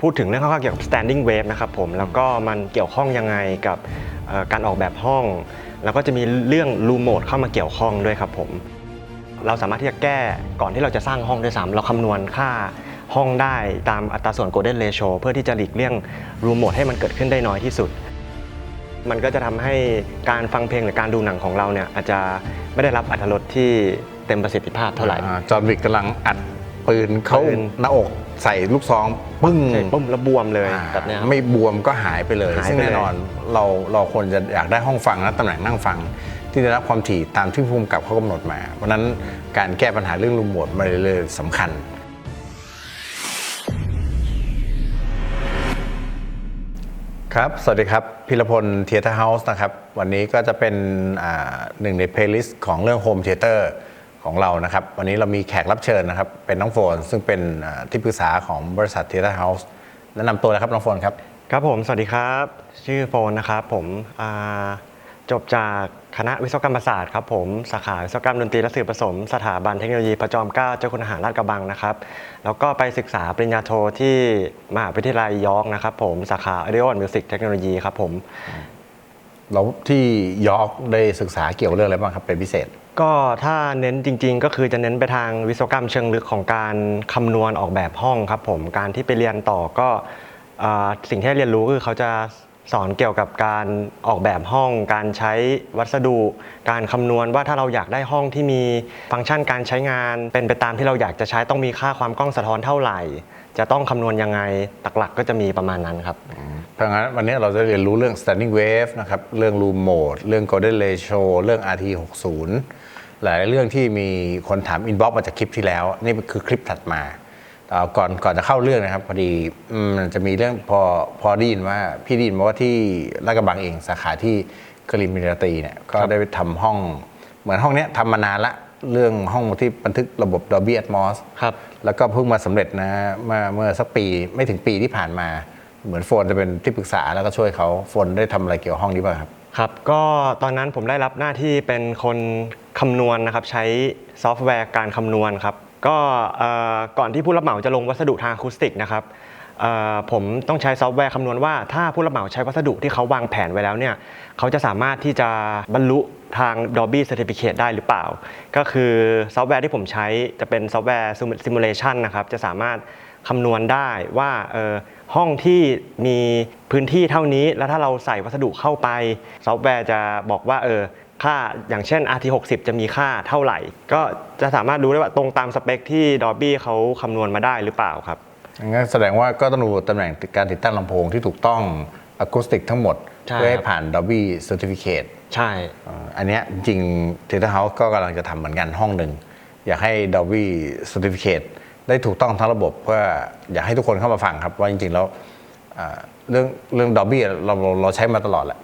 พูดถึงเรื่องคร่าวๆเกี่ยวกับ standing wave นะครับผมแล้วก็มันเกี่ยวข้องยังไงกับเอ่อการออกแบบห้อง แล้วก็จะมีเรื่อง room mode เข้ามาเกี่ยวข้องด้วยครับผมเราสามารถที่จะแก้ก่อนที่เราจะสร้างห้องด้วยซ้ำเราคำนวณค่าห้องได้ตามอัตราส่วน golden ratio เพื่อที่จะหลีกเลี่ยง room mode ให้มันเกิดขึ้นได้น้อยที่สุด มันก็จะทำให้การฟังเพลงหรือการดูหนังของเราเนี่ยอาจจะไม่ได้รับอรรถรสที่เต็มประสิทธิภาพเท่าไหร่อ่จอห์นวิกกำลังอัดปืนเข้าปืนหน้าอก ใส่ลูกซองปึ้งใช่ปุ้มแล้วบวมเลยอ่าแบบเนี้ยครับ ไม่บวมก็หายไปเลย หายไปซึ่งแน่นอนเราเราควรจะอยากได้ห้องฟังและตำแหน่งนั่งฟัง ที่ได้รับความถี่ตามที่ภูมิกับเขากำหนดมา เพราะฉะนั้นการแก้ปัญหาเรื่องรูมโหมดมันเลยสำคัญ ครับ สวัสดีครับ พิรพลเทเตอร์เฮาส์นะครับ วันนี้ก็จะเป็นอ่าหนึ่งในเพลย์ลิสต์ของเรื่องโฮมเทเตอร์ ของเรานะครับ วันนี้เรามีแขกรับเชิญนะครับ เป็นน้องโฟน ซึ่งเป็นอ่าที่ปรึกษาของบริษัทเทเตอร์เฮาส์แนะนำตัวนะครับน้องโฟนครับ ครับผม สวัสดีครับ ชื่อโฟนนะครับผมอ่าจบจากคณะวิศวกรรมศาสตร์ครับผมสาขาวิศวกรรมดนตรีและสื่อผสม สถาบันเทคโนโลยีพระจอมเกล้าเจ้าคุณทหารลาดกระบังนะครับ แล้วก็ไปศึกษาปริญญาโทที่มหาวิทยาลัยยอร์กนะครับผมสาขา Audio and Music Technology ครับผมแล้วที่ยอร์กได้ศึกษาเกี่ยวเรื่องอะไรบ้างครับเป็นพิเศษ ก็ถ้าเน้นจริง ๆ ก็คือจะเน้นไปทางวิศวกรรมเชิงลึกของการคำนวณออกแบบห้องครับผมการที่ไปเรียนต่อก็เอ่อสิ่งที่เรียนรู้คือเขาจะสอนเกี่ยวกับการออกแบบห้อง การใช้วัสดุ การคำนวณว่าถ้าเราอยากได้ห้องที่มีฟังก์ชันการใช้งาน เป็นไปตามที่เราอยากจะใช้ต้องมีค่าความกล้องสะท้อนเท่าไหร่ จะต้องคำนวณยังไงหลักๆก็จะมีประมาณนั้นครับ เพราะงั้นวันนี้เราจะเรียนรู้เรื่อง standing wave นะครับ เรื่อง room mode เรื่อง golden ratio เรื่อง RT 60หลายเรื่องที่มีคนถาม inbox มาจากคลิปที่แล้ว นี่คือคลิปถัดมา ก่อนก่อนจะเข้าเรื่องนะครับ พอดีมันจะมีเรื่องพอพอได้ยินว่าพี่ได้ยินมาว่าที่ลาดกระบังเองสาขาที่กรินมินตีเนี่ยก็ได้ไปทำห้อง เหมือนห้องเนี้ยทำมานานละ เรื่องห้องที่บันทึกระบบ Dolby Atmos ครับ แล้วก็เพิ่งมาสำเร็จนะเมื่อเมื่อสักปีไม่ถึงปีที่ผ่านมา เหมือนโฟนจะเป็นที่ปรึกษาแล้วก็ช่วยเขาโฟนได้ทำอะไรเกี่ยวกับห้องนี้บ้างครับ ครับก็ตอนนั้นผมได้รับหน้าที่เป็นคนคำนวณนะครับ ใช้ซอฟต์แวร์การคำนวณครับ ก็เอ่อก่อนที่ผู้รับเหมาจะลงวัสดุทางอะคูสติกนะครับเอ่อ ผมต้องใช้ซอฟต์แวร์คำนวณว่าถ้าผู้รับเหมาใช้วัสดุที่เขาวางแผนไว้แล้วเนี่ยเขาจะสามารถที่จะบรรลุทาง Dolby Certificate ได้หรือเปล่า ก็คือซอฟต์แวร์ที่ผมใช้จะเป็นซอฟต์แวร์ซิมูเลชันนะครับจะสามารถคำนวณได้ว่าห้องที่มีพื้นที่เท่านี้ แล้วถ้าเราใส่วัสดุเข้าไป ซอฟต์แวร์จะบอกว่าเออค่าอย่างเช่น RT60 จะมีค่าเท่าไหร่ ก็จะสามารถรู้ได้ว่าตรงตามสเปคที่ Dolby เขาคำนวณมาได้หรือเปล่าครับ งั้นแสดงว่าก็ต้องดูตำแหน่งการติดตั้งลำโพงที่ถูกต้องอะคูสติกทั้งหมด ใช่ เพื่อให้ครับผ่าน Dolby Certificate ใช่ อ่าอันเนี้ยจริงๆ Theater House ก็กำลังจะทำเหมือนกันห้องหนึ่ง อยากให้ Dolby Certificate ได้ถูกต้องทั้งระบบเพื่ออยากให้ทุกคนเข้ามาฟังครับ ว่าจริงๆแล้วอ่าเรื่องเรื่อง Dolby เราเราเราใช้มาตลอดแหละ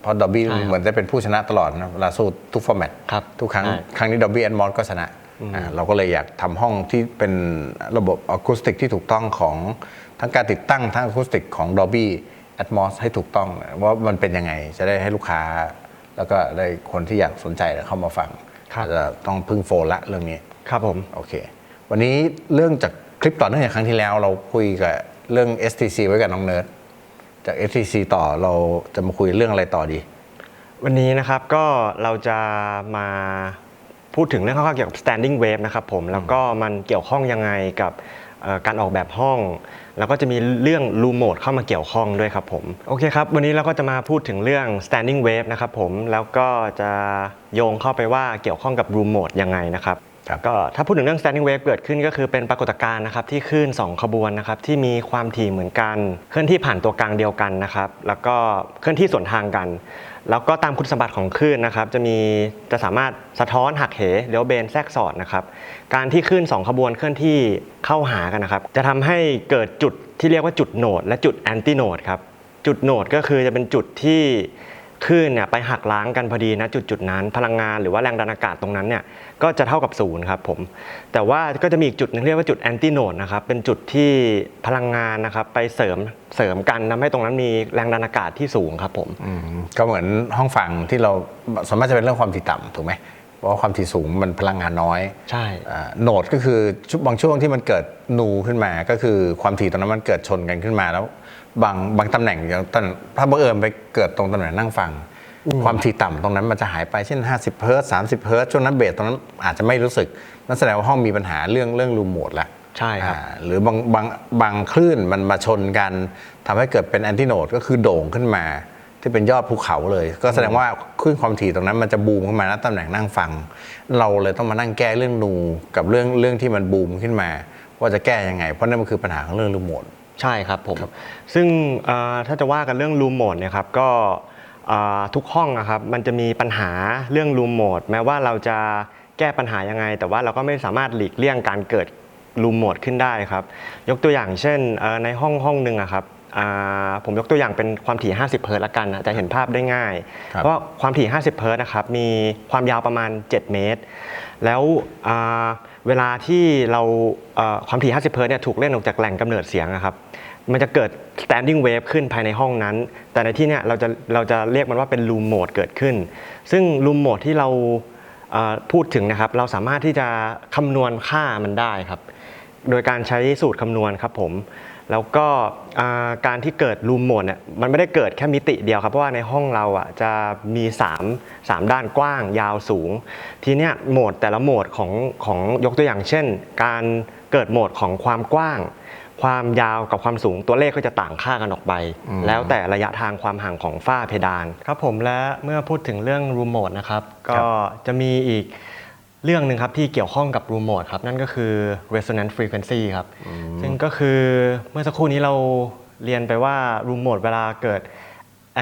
เพราะ Dolby ใช่ครับเหมือนได้เป็นผู้ชนะตลอดนะเวลาสู้ทุกฟอร์แมตครับทุกครั้ง ใช่ ครั้งนี้ Dolby Atmos ก็ชนะอ่า เราก็เลยอยากทำห้องที่เป็นระบบอะคูสติกที่ถูกต้องของทั้งการติดตั้งทั้งอะคูสติกของ Dolby Atmos ให้ถูกต้องว่ามันเป็นยังไงจะได้ให้ลูกค้า แล้วก็ได้คนที่อยากสนใจเข้ามาฟังครับอาจจะต้องพึ่งโฟนละเรื่องนี้ครับผมโอเค วันนี้เรื่องจากคลิปต่อเนื่องจากครั้งที่แล้ว เราคุยกับเรื่อง STC ไว้กับน้องเนิร์ดจาก STC ต่อเราจะมาคุยเรื่องอะไรต่อดี วันนี้นะครับก็เราจะมา พูดถึงเรื่องคร่าวๆเกี่ยวกับ standing wave นะครับผมแล้วก็มันเกี่ยวข้องยังไงกับเอ่อการออกแบบห้อง แล้วก็จะมีเรื่อง room mode เข้ามาเกี่ยวข้องด้วยครับผมโอเคครับ วันนี้เราก็จะมาพูดถึงเรื่อง standing wave นะครับผมแล้วก็จะโยงเข้าไปว่าเกี่ยวข้องกับ room mode ยังไงนะครับครับก็ถ้าพูดถึงเรื่อง standing wave เกิดขึ้นก็คือเป็นปรากฏการณ์นะครับที่คลื่น2 ขบวนนะครับที่มีความถี่เหมือนกัน เคลื่อนที่ผ่านตัวกลางเดียวกันนะครับแล้วก็เคลื่อนที่สวนทางกัน แล้วก็ตามคุณสมบัติของคลื่นนะครับจะมีจะสามารถสะท้อนหักเหเลี้ยวเบนแทรกสอดนะครับการที่คลื่น2ขบวนเคลื่อนที่เข้าหากันนะครับจะทำให้เกิดจุดที่เรียกว่าจุดโหนด และจุดแอนติโหนดครับจุดโหนดก็คือจะเป็นจุดที่คลื่นเนี่ยไปหักล้างกันพอดีนะจุดจุดนั้นพลังงานหรือว่าแรงดันอากาศตรงนั้นเนี่ย ก็จะเท่ากับศูนย์ครับผมแต่ว่าก็จะมีอีกจุดหนึงเรียกว่าจุดแอนติโนดนะครับเป็นจุดที่พลังงานนะครับไปเสริมเสริมกันทำให้ตรงนั้นมีแรงดันอากาศที่สูงครับผมอืมก็เหมือนห้องฟังที่เราสามารถจะเป็นเรื่องความถี่ต่ำถูกไหมราะว่าความถี่สูงมันพลังงานน้อย ใช่โหนดก็คือชุบางช่วงที่มันเกิดนูขึ้นมา ก็คือความถี่ตรงนั้นมันเกิดชนกันขึ้นมาแล้วบางบางตำแหน่งอย่างตำถ้าบังเอิญไปเกิดตรงตำแหน่งนั่งฟัง ความถี่ต่ำตรงนั้นมันจะหายไปเช่น 50เฮิร์ตซ์30เฮิร์ตซ์ช่วงนั้นเบสตรงนั้นอาจจะไม่รู้สึก นั่นแสดงว่าห้องมีปัญหาเรื่องเรื่องรูมโหมดละใช่ครับอ่าหรือบางบางบางคลื่นมันมาชนกันทำให้เกิดเป็นแอนติโนดก็คือโด่งขึ้นมา ที่เป็นยอดภูเขาเลย ก็แสดงว่าคลื่นความถี่ตรงนั้นมันจะบูมขึ้นมาณตำแหน่งนั่งฟัง เราเลยต้องมานั่งแก้เรื่องนูกับเรื่องเรื่องที่มันบูมขึ้นมา ว่าจะแก้ยังไง เพราะนั่นมันคือปัญหาของเรื่องรูมโหมดใช่ครับผม ซึ่งเอ่อถ้าจะว่ากันเรื่องรูมโหมดเนี่ยครับก็เอ่อ ทุกห้องนะครับมันจะมีปัญหาเรื่องรูมโหมดแม้ว่าเราจะแก้ปัญหายังไง แต่ว่าเราก็ไม่สามารถหลีกเลี่ยงการเกิดรูมโหมดขึ้นได้ครับ ยกตัวอย่างเช่นเอ่อในห้องห้องหนึ่งอะครับอ่าผมยกตัวอย่างเป็นความถี่ 50 เฮิร์ตซ์ละกันนะจะเห็นภาพได้ง่ายครับเพราะความถี่ 50 เฮิร์ตซ์นะครับมีความยาวประมาณ 7 เมตร แล้วอ่าเวลาที่เราเอ่อความถี่ 50 เฮิร์ตซ์เนี่ยถูกเล่นออกจากแหล่งกำเนิดเสียงอะครับ มันจะเกิด standing wave ขึ้นภายในห้องนั้น แต่ในที่เนี้ยเราจะเราจะเรียกมันว่าเป็น room mode เกิดขึ้น ซึ่ง room mode ที่เราพูดถึงนะครับ เราสามารถที่จะคำนวณค่ามันได้ครับ โดยการใช้สูตรคำนวณครับผม แล้วก็การที่เกิด room mode เนี่ย มันไม่ได้เกิดแค่มิติเดียวครับ เพราะว่าในห้องเราอะจะมี 3 3 ด้านกว้าง ยาวสูง ทีเนี้ยโหมดแต่ละโหมดของของยกตัวอย่างเช่น การเกิดโหมดของความกว้าง ความยาวกับความสูงตัวเลขก็จะต่างค่ากันออกไป แล้วแต่ระยะทางความห่างของฝ้าเพดาน ครับผมและเมื่อพูดถึงเรื่อง room mode นะครับ ก็จะมีอีกเรื่องหนึ่งครับที่เกี่ยวข้องกับ room mode ครับ นั่นก็คือ resonance frequency ครับ ซึ่งก็คือเมื่อสักครู่นี้เราเรียนไปว่า room mode เวลาเกิด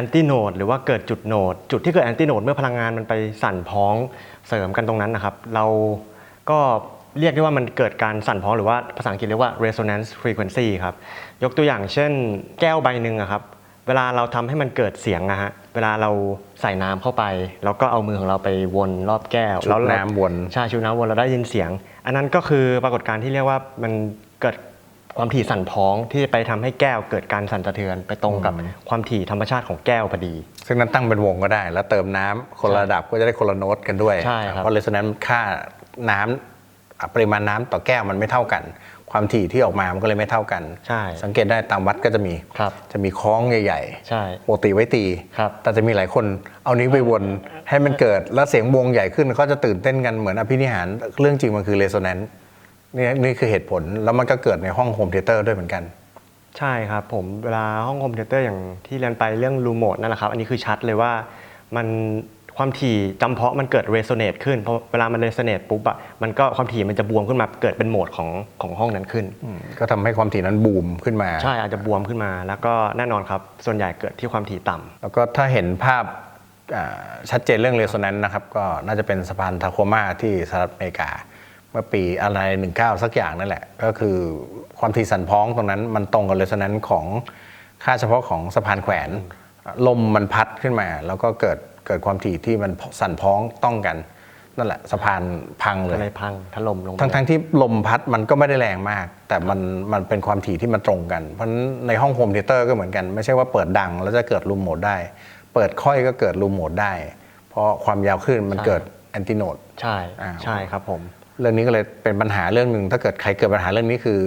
anti node หรือว่าเกิดจุดโหนด จุดที่เกิด anti node เมื่อพลังงานมันไปสั่นพ้องเสริมกันตรงนั้นนะครับ เราก็ เรียกได้ว่ามันเกิดการสั่นพ้องหรือว่าภาษาอังกฤษเรียกว่า resonance frequency ครับ ยกตัวอย่างเช่นแก้วใบหนึ่งอะครับ เวลาเราทำให้มันเกิดเสียงนะฮะ เวลาเราใส่น้ำเข้าไป แล้วก็เอามือของเราไปวนรอบแก้วชุบแล้วเราน้ำวนใช่ชุบน้ำวนเราได้ยินเสียง อันนั้นก็คือปรากฏการณ์ที่เรียกว่ามันเกิดความถี่สั่นพ้องที่ไปทำให้แก้วเกิดการสั่นสะเทือนไปตรงกับความถี่ธรรมชาติของแก้วพอดี ซึ่งนั้นตั้งเป็นวงก็ได้ แล้วเติมน้ำคนละระดับก็จะได้คนละโน้ตกันด้วย ใช่ครับเพราะเลสนั้นค่าน้ำอะ ปริมาณน้ำต่อแก้วมันไม่เท่ากัน ความถี่ที่ออกมามันก็เลยไม่เท่ากัน ใช่ สังเกตได้ตามวัดก็จะมีครับจะมีคล้องใหญ่ใช่ปกติไว้ตี ครับ แต่จะมีหลายคนเอานิ้วไปวนให้มันเกิดแล้วเสียงวงใหญ่ขึ้นเขาจะตื่นเต้นกันเหมือนอภินิหารเรื่องจริงมันคือเรโซแนนซ์นี่นี่คือเหตุผลแล้วมันก็เกิดในห้องโฮมเทเตอร์ด้วยเหมือนกัน ใช่ครับ ผมเวลาห้องคอมพิวเตอร์อย่างที่เรียนไปเรื่องรูโมดนั่นแหละครับ อันนี้คือชัดเลยว่ามัน ความถี่จำเพาะมันเกิดเรโซเนตขึ้นเพราะเวลามันเรโซเนตปุ๊บอะมันก็ความถี่มันจะบวมขึ้นมาเกิดเป็นโหมดของของห้องนั้นขึ้น ก็ทำให้ความถี่นั้นบูมขึ้นมา ใช่อาจจะบวมขึ้นมา แล้วก็แน่นอนครับ ส่วนใหญ่เกิดที่ความถี่ต่ำแล้วก็ถ้าเห็นภาพอ่าชัดเจนเรื่องเรโซแนนซ์นะครับก็น่าจะเป็นสะพานทาโคมาที่สหรัฐอเมริกา เมื่อปีอะไร 19 สักอย่างนั่นแหละ ก็คือความถี่สั่นพ้องตรงนั้นมันตรงกับเรโซแนนซ์ของค่าเฉพาะของสะพานแขวนลมมันพัดขึ้นมา แล้วก็เกิด เกิดความถี่ที่มันสั่นพ้องต้องกัน นั่นแหละสะพานพังเลก็ยเลยพังถล่มลงไปทั้งทั้งที่ลมพัดมันก็ไม่ได้แรงมาก แต่มันมันเป็นความถี่ที่มันตรงกัน เพราะฉะนั้นในห้องโฮมเทเตอร์ก็เหมือนกัน ไม่ใช่ว่าเปิดดังแล้วจะเกิดรูมโหมดได้ เปิดค่อยก็เกิดรูมโหมดได้ เพราะความยาวขึ้นมันเกิดแอนติโนดใช่อ่าใช่ครับผมเรื่องนี้ก็เลยเป็นปัญหาเรื่องหนึ่งถ้าเกิดใครเกิดปัญหาเรื่องนี้คือ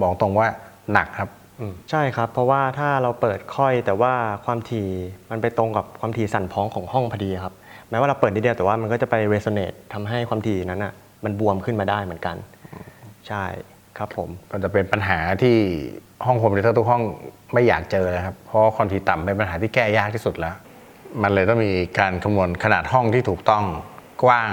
บอกตรงว่าหนักครับอืม ใช่ครับ เพราะว่าถ้าเราเปิดค่อยแต่ว่าความถี่มันไปตรงกับความถี่สั่นพ้องของห้องพอดีครับแม้ว่าเราเปิดนิดเดียวแต่ว่ามันก็จะไปเรโซเนตทำให้ความถี่นั้นอะมันบวมขึ้นมาได้เหมือนกัน ใช่ครับผมมันจะเป็นปัญหาที่ห้องคอมพิวเตอร์ทุกห้องไม่อยากเจอเลยครับ เพราะความถี่ต่ำเป็นปัญหาที่แก้ยากที่สุดแล้ว มันเลยต้องมีการคำนวณขนาดห้องที่ถูกต้องกว้าง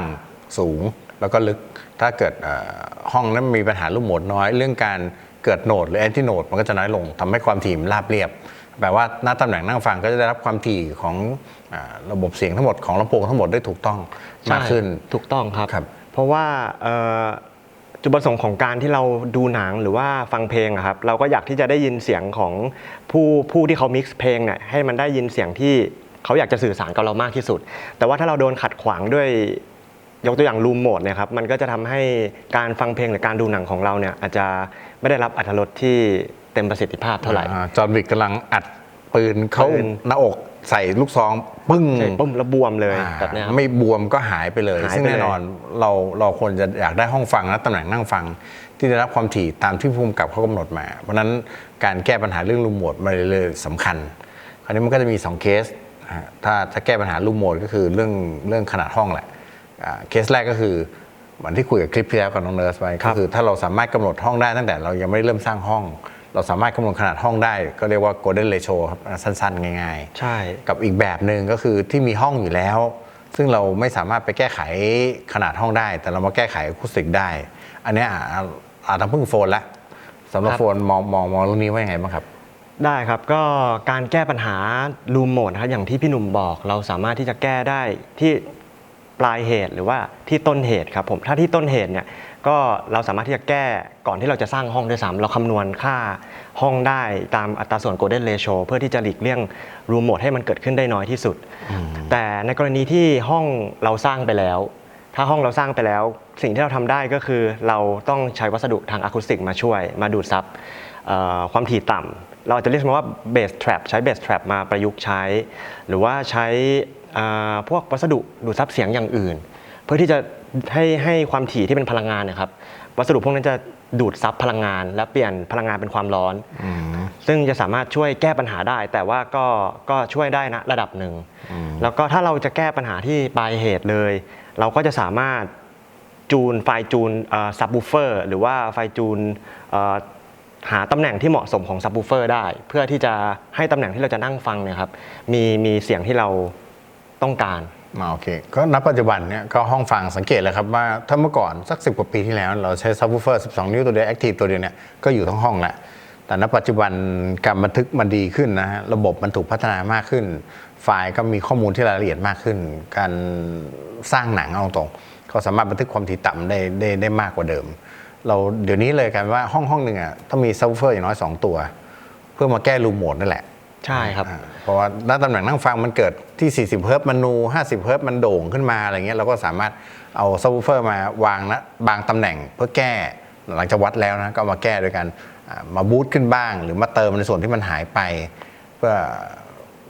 สูง แล้วก็ลึกถ้าเกิดเอ่อห้องนั้นมีปัญหารูปโหมดน้อย เรื่องการ เกิดโหนดหรือแอนติโหนดมันก็จะน้อยลงทำให้ความถี่มันราบเรียบ แปลว่าหน้าตำแหน่งนั่งฟังก็จะได้รับความถี่ของอาระบบเสียงทั้งหมดของลำโพงทั้งหมดได้ถูกต้องมากขึ้นใช่ถูกต้องครับครับเพราะว่าเอ่อจุดประสงค์ของการที่เราดูหนังหรือว่าฟังเพลงอะครับเราก็อยากที่จะได้ยินเสียงของผู้ผู้ที่เขามิกซ์เพลงเนี่ยให้มันได้ยินเสียงที่เขาอยากจะสื่อสารกับเรามากที่สุด แต่ว่าถ้าเราโดนขัดขวางด้วย ยกตัวอย่างรูมโหมดเนี่ยครับมันก็จะทำให้การฟังเพลงหรือการดูหนังของเราเนี่ยอาจจะไม่ได้รับอรรถรสที่เต็มประสิทธิภาพเท่าไหร่อ่จอห์นวิกกำลังอัดปืนเข้าปืน หน้าอกใส่ลูกซองปึ้งใช่ปุ้มแล้วบวมเลยอ่าแบบเนี้ยครับ ไม่บวมก็หายไปเลย หายไปซึ่งแน่เลยนอนเราเราควรจะอยากได้ห้องฟังและตำแหน่งนั่งฟัง ที่ได้รับความถี่ตามที่ภูมิกับเขากำหนดมา เพราะฉะนั้นการแก้ปัญหาเรื่องรูมโหมดมันเลยสำคัญ คราวนี้มันก็จะมี 2 เคสนะฮะถ้าถ้าแก้ปัญหารูมโหมดก็คือเรื่องเรื่องขนาดห้องแหละอ่า เคสแรกก็คือเหมือนที่คุยกับคลิปที่แล้วกับน้องเนิร์สไปครัก็บคือถ้าเราสามารถกำหนดห้องได้ตั้งแต่เรายังไม่ได้เริ่มสร้างห้อง เราสามารถกำหนดขนาดห้องได้ ก็เรียกว่า golden ratio ครับสั้นๆ ง่ายๆ ใช่ กับอีกแบบหนึ่งก็คือที่มีห้องอยู่แล้ว ซึ่งเราไม่สามารถไปแก้ไขขนาดห้องได้ แต่เรามาแก้ไขอะคูสติกได้ อันเนี้ยอาอาอาจจะพึ่งโฟนละสำหรับครับโฟนมองมองมองเรื่องนี้ว่ายังไงบ้างครับได้ครับก็การแก้ปัญหารูมโหมดนะครับอย่างที่พี่หนุ่มบอก เราสามารถที่จะแก้ได้ที่ ปลายเหตุหรือว่าที่ต้นเหตุครับผมถ้าที่ต้นเหตุเนี่ยก็เราสามารถที่จะแก้ก่อนที่เราจะสร้างห้องด้วยซ้ำเราคำนวณค่าห้องได้ตามอัตราส่วน golden ratio เพื่อที่จะหลีกเลี่ยงรูมโหมดให้มันเกิดขึ้นได้น้อยที่สุด แต่ในกรณีที่ห้องเราสร้างไปแล้ว ถ้าห้องเราสร้างไปแล้ว สิ่งที่เราทำได้ก็คือเราต้องใช้วัสดุทางอะคูสติกมาช่วย มาดูดซับเอ่อความถี่ต่ำเราอาจจะเรียกมันว่าเบสแทรปใช้เบสแทรปมาประยุกต์ใช้ หรือว่าใช้เอ่อ พวกวัสดุดูดซับเสียงอย่างอื่น เพื่อที่จะให้ให้ความถี่ที่เป็นพลังงานเนะครับวัสดุพวกนั้นจะดูดซับพลังงาน และเปลี่ยนพลังงานเป็นความร้อน ซึ่งจะสามารถช่วยแก้ปัญหาได้ แต่ว่าก็ก็ช่วยได้นะระดับหนึ่ง แล้วก็ถ้าเราจะแก้ปัญหาที่ปลายเหตุเลย เราก็จะสามารถจูนไฟล์จูนซับบูเฟอร์หรือว่าไฟล์จูนเอ่อหาตำแหน่งที่เหมาะสมของซับบูเฟอร์ได้ เพื่อที่จะให้ตำแหน่งที่เราจะนั่งฟังเนี่ยครับมีมีเสียงที่เรา ต้องการอ่าโอเค ก็ณปัจจุบันเนี่ยก็ห้องฟังสังเกตเลยครับว่าถ้าเมื่อก่อนสักสิกว่าปีที่แล้ว เราใช้ซับ w ูเฟอร์12 นิ้วตัวเดียวแอคทีฟตัวเดียวเนี่ยก็อยู่ทั้งห้องแหละแต่ณปัจจุบันการบันทึกมันดีขึ้นนะฮะระบบมันถูกพัฒนามากขึ้น ไฟล์ก็มีข้อมูลที่รายละเอียดมากขึ้น การสร้างหนังเอาตรงๆเขาสามารถบันทึกความถี่ต่ำได้ได้ได้มากกว่าเดิม เราเดี๋ยวนี้เลยกันว่าห้องห้องหนึ่งอะต้องมีซับ w ูเฟอร์อย่างน้อย 2 ตัว เพื่อมาแก้รูมโหมดนั่นแหละ ใช่ครับ เพราะว่าณตำแหน่งนั่งฟังมันเกิดที่ 40 เฮิร์ตมันนู 50 เฮิร์ตมันโด่งขึ้นมาอะไรเงี้ยเราก็สามารถเอาซับวูเฟอร์มาวางนะบางตำแหน่งเพื่อแก้หลังจากวัดแล้วนะก็มาแก้โดยการมาบูตขึ้นบ้าง หรือมาเติมในส่วนที่มันหายไป เพื่อ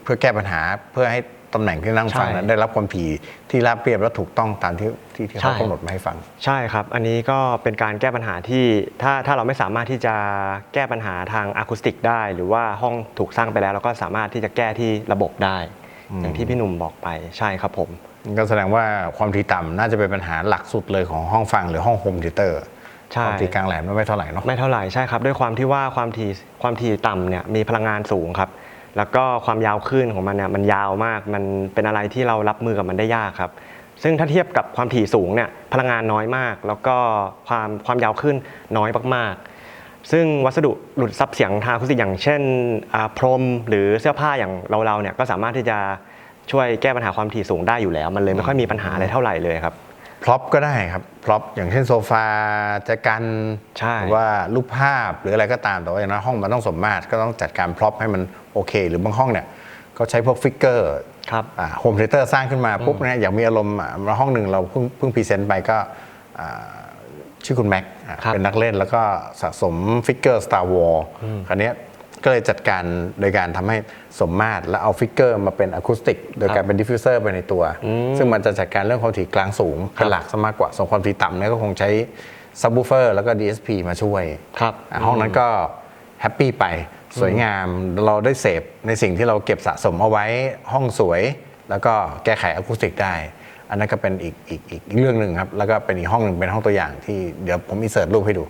เพื่อแก้ปัญหาเพื่อให้ ตำแหน่งที่นั่งฟังนั้นใช่ได้รับความถี่ที่ราบเรียบและถูกต้องตามที่ที่ที่เขาใช่กำหนดมาให้ฟัง ใช่ครับ อันนี้ก็เป็นการแก้ปัญหาที่ถ้าถ้าเราไม่สามารถที่จะแก้ปัญหาทางอะคูสติกได้ หรือว่าห้องถูกสร้างไปแล้วเราก็สามารถที่จะแก้ที่ระบบได้ อย่างที่พี่หนุ่มบอกไปใช่ครับผมก็แสดงว่าความถี่ต่ำน่าจะเป็นปัญหาหลักสุดเลยของห้องฟังหรือห้องโฮมธิเตอร์ใช่ความถี่กลางแหลมไม่เท่าไหร่เนาะไม่เท่าไหร่ใช่ครับ ด้วยความที่ว่าความถี่ความถี่ต่ำเนี่ยมีพลังงานสูงครับ แล้วก็ความยาวคลื่นของมันเนี่ยมันยาวมาก มันเป็นอะไรที่เรารับมือกับมันได้ยากครับ ซึ่งถ้าเทียบกับความถี่สูงเนี่ยพลังงานน้อยมาก แล้วก็ความความยาวคลื่นน้อยมากๆ ซึ่งวัสดุหลุดซับเสียงทางอะคูสติกอย่างเช่นอ่าพรมหรือเสื้อผ้าอย่างเราเราๆเนี่ยก็สามารถที่จะช่วยแก้ปัญหาความถี่สูงได้อยู่แล้ว มันเลยไม่ค่อยมีปัญหาอะไรเท่าไหร่เลยครับพร็อพก็ได้ครับพร็อพอย่างเช่นโซฟาจะกันใช่หรือว่ารูปภาพหรืออะไรก็ตามแต่ว่าอย่างน้อยห้องมันต้องสมมาตรก็ต้องจัดการพร็อพให้มัน โอเค หรือบางห้องเนี่ยเขาใช้พวกฟิกเกอร์ครับโฮมเทเตอร์สร้างขึ้นมาปุ๊บเนี่ยอยากมีอารมณ์อะมาห้องหนึ่งเราเพิ่งเพิ่งพรีเซนต์ไปก็อ่าชื่อคุณแม็กอะครับเป็นนักเล่นแล้วก็สะสมฟิกเกอร์ Star Wars คราวเนี้ยก็เลยจัดการโดยการทำให้สมมาตรและเอาฟิกเกอร์มาเป็นอะคูสติกโดยการเป็นดิฟฟิวเซอร์ไปในตัว ซึ่งมันจะจัดการเรื่องความถี่กลางสูงเป็นหลักซะมากกว่าส่วนความถี่ต่ำเนี่ยก็คงใช้ซับ w ูเฟอร์แล้วก็ DSP มาช่วยครับอะห้องนั้นก็แฮปปี้ไป สวยงามเราได้เสพในสิ่งที่เราเก็บสะสมเอาไว้ห้องสวย แล้วก็แก้ไขอะคูสติกได้ อันนั้นก็เป็นอีกอีกอีกเรื่องหนึ่งครับ แล้วก็เป็นอีกห้องหนึ่งเป็นห้องตัวอย่างที่เดี๋ยวผมอินเสิร์ตรูปให้ดู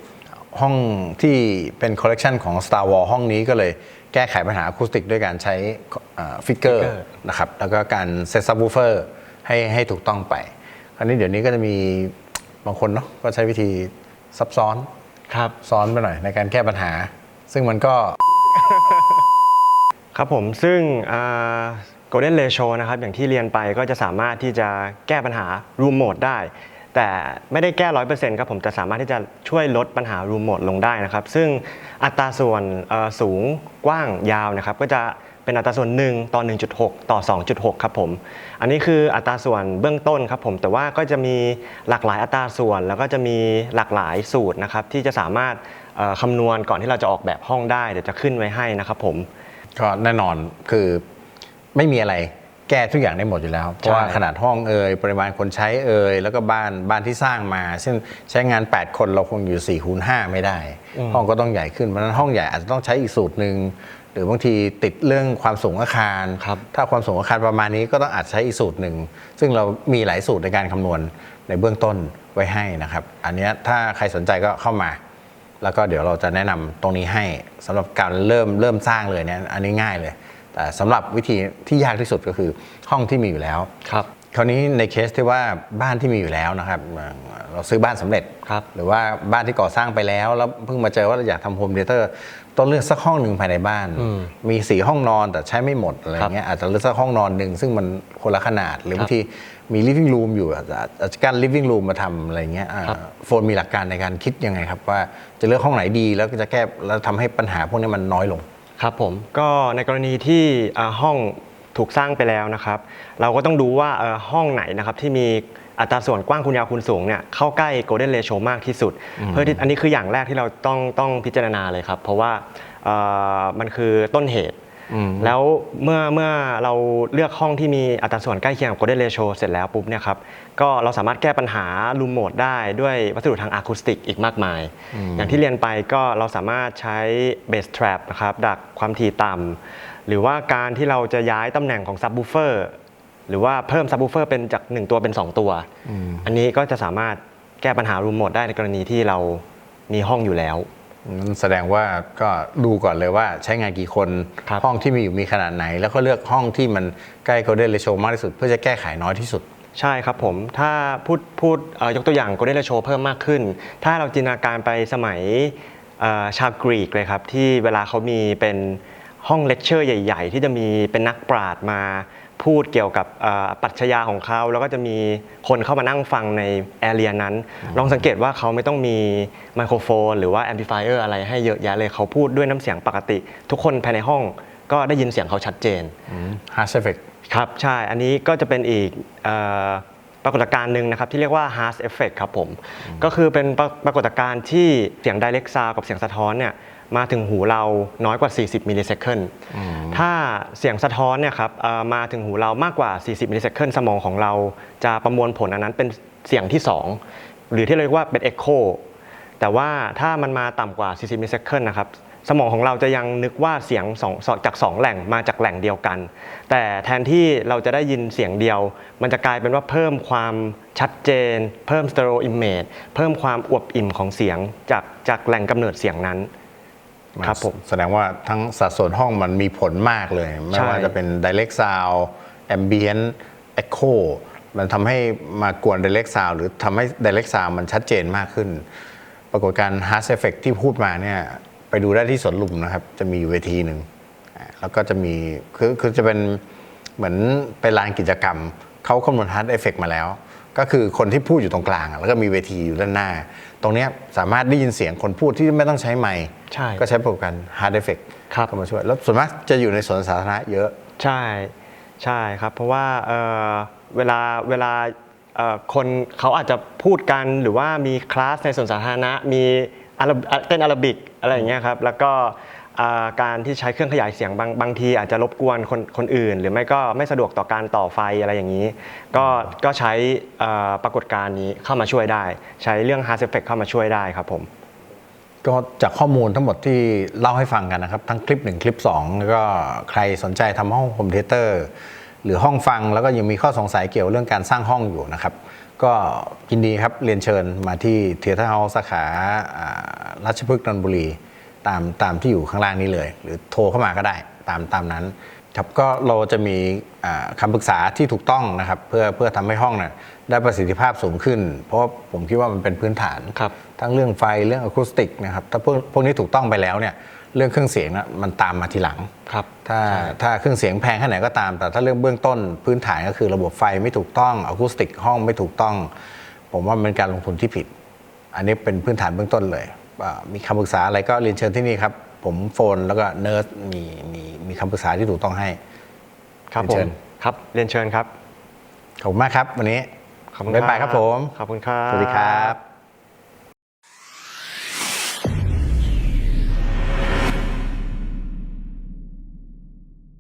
ห้องที่เป็นคอลเลกชันของ Star Wars ห้องนี้ก็เลยแก้ไขปัญหาอะคูสติกด้วยการใช้ฟิกเกอร์ figure นะครับแล้วก็การเซตซับ w ูเฟอร์ให้ให้ถูกต้องไปคราวนี้เดี๋ยวนี้ก็จะมีบางคนเนาะก็ใช้วิธีซับซ้อนครับซ้อนไปหน่อยในการแก้ปัญหา ซึ่งมันก็ ครับผมซึ่ง Golden Ratio นะครับอย่างที่เรียนไปก็จะสามารถที่จะแก้ปัญหา Room Mode ได้ แต่ไม่ได้แก้ 100%ครับผมจะสามารถที่จะช่วยลดปัญหา Room Mode ลงได้นะครับ ซึ่งอัตราส่วนสูงกว้างยาวนะครับ ก็จะเป็นอัตราส่วน 1 ต่อ 1.6 ต่อ 2.6 ครับผม อันนี้คืออัตราส่วนเบื้องต้นครับผม แต่ว่าก็จะมีหลากหลายอัตราส่วน แล้วก็จะมีหลากหลายสูตรนะครับที่จะสามารถ คำนวณก่อนที่เราจะออกแบบห้องได้เดี๋ยวจะขึ้นไว้ให้นะครับผม ก็แน่นอนคือไม่มีอะไรแก้ทุกอย่างได้หมดอยู่แล้ว เพราะว่าขนาดห้องเอ่ยปริมาณคนใช้เอ่ยแล้วก็บ้านบ้านที่สร้างมาเช่นใช้งาน 8 คนเราคงอยู่4ี่คูณห้าไม่ได้ ห้องก็ต้องใหญ่ขึ้นเพราะฉะนั้นห้องใหญ่อาจจะต้องใช้อีกสูตรหนึ่งหรือบางทีติดเรื่องความสูงอาคารครับถ้าความสูงอาคารประมาณนี้ก็ต้องอาจใช้อีกสูตรหนึ่งซึ่งเรามีหลายสูตรในการคำนวณในเบื้องต้นไว้ให้นะครับ อันเนี้ยถ้าใครสนใจก็เข้ามา แล้วก็เดี๋ยวเราจะแนะนำตรงนี้ให้สำหรับการเริ่มเริ่มสร้างเลยเนี่ยอันนี้ง่ายเลย แต่สำหรับวิธีที่ยากที่สุดก็คือห้องที่มีอยู่แล้วครับ คราวนี้ในเคสที่ว่าบ้านที่มีอยู่แล้วนะครับเอ่อเราซื้อบ้านสำเร็จครับหรือว่าบ้านที่ก่อสร้างไปแล้ว แล้วเพิ่งมาเจอว่าเราอยากทำโฮมเดเตอร์ต้องเลือกสักห้องหนึ่งภายในบ้าน มีสี่ห้องนอนแต่ใช้ไม่หมดอะไรเงี้ยอาจจะเลือกสักห้องนอนหนึ่งซึ่งมันคนละขนาด หรือบางทีมี living room อยู่อาจจะอาจจะกั้น living room มาทำอะไรเงี้ยอ่าครับโฟนมีหลักการในการคิดยังไงครับ ว่าจะเลือกห้องไหนดีแล้วก็จะแก้แล้วทำให้ปัญหาพวกนี้มันน้อยลงครับผมก็ในกรณีที่อ่าห้อง ถูกสร้างไปแล้วนะครับ เราก็ต้องดูว่าห้องไหนนะครับที่มีอัตราส่วนกว้างคูณยาวคูณสูงเนี่ยเข้าใกล้ golden ratio มากที่สุด เพื่อที่อันนี้คืออย่างแรกที่เราต้องต้องพิจารณาเลยครับ เพราะว่ามันคือต้นเหตุ แล้วเมื่อเมื่อเราเลือกห้องที่มีอัตราส่วนใกล้เคียงกับ golden ratio เสร็จแล้วปุ๊บเนี่ยครับก็เราสามารถแก้ปัญหารูมโหมดได้ด้วยวัสดุทางอะคูสติกอีกมากมาย อย่างที่เรียนไปก็เราสามารถใช้เบส trap นะครับดักความถี่ต่ำหรือว่าการที่เราจะย้ายตำแหน่งของ subwoofer หรือว่าเพิ่ม subwoofer เป็นจาก 1 ตัวเป็น 2 ตัว อันนี้ก็จะสามารถแก้ปัญหารูมโหมดได้ในกรณีที่เรามีห้องอยู่แล้ว นั่นแสดงว่าก็ดูก่อนเลยว่าใช้งานกี่คนครับ ห้องที่มีอยู่มีขนาดไหน แล้วก็เลือกห้องที่มันใกล้ golden ratio มากที่สุด เพื่อจะแก้ไขน้อยที่สุด ใช่ครับผมถ้าพูดพูดเอ่อยกตัวอย่าง Golden Ratio เพิ่มมากขึ้น ถ้าเราจินตนาการไปสมัยเอ่อชาวกรีกเลยครับ ที่เวลาเขามีเป็นห้องเลคเชอร์ใหญ่ ๆ ที่จะมีเป็นนักปราชญ์มา พูดเกี่ยวกับเอ่อปรัชญาของเขา แล้วก็จะมีคนเข้ามานั่งฟังในแอเรียนั้น ลองสังเกตว่าเขาไม่ต้องมีไมโครโฟน หรือว่าแอมพลิฟายเออร์อะไรให้เยอะแยะเลยเขาพูดด้วยน้ำเสียงปกติ ทุกคนภายในห้องก็ได้ยินเสียงเขาชัดเจน hard effect ครับ ใช่ อันนี้ก็จะเป็นอีกเอ่อปรากฏการณ์หนึ่งนะครับที่เรียกว่า Haas Effect ครับผม ก็คือเป็นปรปรากฏการณ์ที่เสียง Direct Sound กับเสียงสะท้อนเนี่ย มาถึงหูเราน้อยกว่า 40มิลลิเซคันถ้าเสียงสะท้อนเนี่ยครับเอ่อมาถึงหูเรามากกว่า 40มิลลิเซคันสมองของเราจะประมวลผลอันนั้นเป็นเสียงที่ 2 หรือที่เรียกว่าเป็น Echo แต่ว่าถ้ามันมาต่ำกว่า 40มิลลิเซคันนะครับสมองของเราจะยังนึกว่าเสียงสองสองจาก 2 แหล่งมาจากแหล่งเดียวกัน แต่แทนที่เราจะได้ยินเสียงเดียว มันจะกลายเป็นว่าเพิ่มความชัดเจน เพิ่ม stereo image เพิ่มความอวบอิ่มของเสียงจากจากแหล่งกำเนิดเสียงนั้น ครับผมแสดงว่าทั้งสัดส่วนห้องมันมีผลมากเลย ไม่ใช่ว่าจะเป็น direct sound ambient echo มันทำให้มากวน direct sound หรือทำให้ direct sound มันชัดเจนมากขึ้น ปรากฏการณ์ hard effect ที่พูดมาเนี่ยไปดูได้ที่สวนลุมนะครับ จะมีอยู่เวทีหนึ่งอ่าแล้วก็จะมีคือคือจะเป็นเหมือนเป็นลานกิจกรรม เขาคำนวณ hard effect มาแล้ว ก็คือคนที่พูดอยู่ตรงกลางอะแล้วก็มีเวทีอยู่ด้านหน้า ตรงเนี้ยสามารถได้ยินเสียงคนพูดที่ไม่ต้องใช้ไมค์ใช่ก็ใช้โปรแกรม hard effect ครับเข้ามาช่วย แล้วส่วนมากจะอยู่ในสวนสาธารณะเยอะ ใช่ใช่ครับ เพราะว่าเอ่อเวลาเวลาเอ่อคนเขาอาจจะพูดกันหรือว่ามีคลาสในสวนสาธารณะ มีอาราเต้นอาราบิกอะไรอย่างเงี้ยครับ แล้วก็อ่า การที่ใช้เครื่องขยายเสียงบางบางทีอาจจะรบกวนคนคนอื่น หรือไม่ก็ไม่สะดวกต่อการต่อไฟอะไรอย่างนี้ ก็ก็ใช้เอ่อปรากฏการณ์นี้เข้ามาช่วยได้ ใช้เรื่อง hard effect เข้ามาช่วยได้ครับผม ก็จากข้อมูลทั้งหมดที่เล่าให้ฟังกันนะครับ ทั้งคลิป 1 คลิป 2 แล้วก็ใครสนใจทำห้องโฮมเทเตอร์หรือห้องฟังแล้วก็ยังมีข้อสงสัยเกี่ยวเรื่องการสร้างห้องอยู่นะครับ ก็ยินดีครับเรียนเชิญมาที่เทเตอร์เฮาส์สาขาอ่าราชพฤกษ์นนทบุรี ตามตามที่อยู่ข้างล่างนี้เลย หรือโทรเข้ามาก็ได้ตามตามนั้นครับก็เราจะมีอ่าคำปรึกษาที่ถูกต้องนะครับเพื่อเพื่อทำให้ห้องน่ะได้ประสิทธิภาพสูงขึ้น เพราะว่าผมคิดว่ามันเป็นพื้นฐานครับทั้งเรื่องไฟเรื่องอะคูสติกนะครับถ้าพวกพวกนี้ถูกต้องไปแล้วเนี่ยเรื่องเครื่องเสียงนะมันตามมาทีหลังครับถ้าถ้าเครื่องเสียงแพงแค่ไหนก็ตาม แต่ถ้าเรื่องเบื้องต้นพื้นฐานก็คือระบบไฟไม่ถูกต้องอะคูสติกห้องไม่ถูกต้อง ผมว่ามันเป็นการลงทุนที่ผิด อันนี้เป็นพื้นฐานเบื้องต้นเลยอ่า มีคำปรึกษาอะไรก็เรียนเชิญที่นี่ครับ ผมโฟนแล้วก็เนิร์สมีมีมีคำปรึกษาที่ถูกต้องให้ครับเรียนผเชิมญครับเรียนเชิญครับ ขอบคุณมากครับ วันนี้ขอบคุณบ๊ายบายครับผม ขอบคุณครับ สวัสดีครับ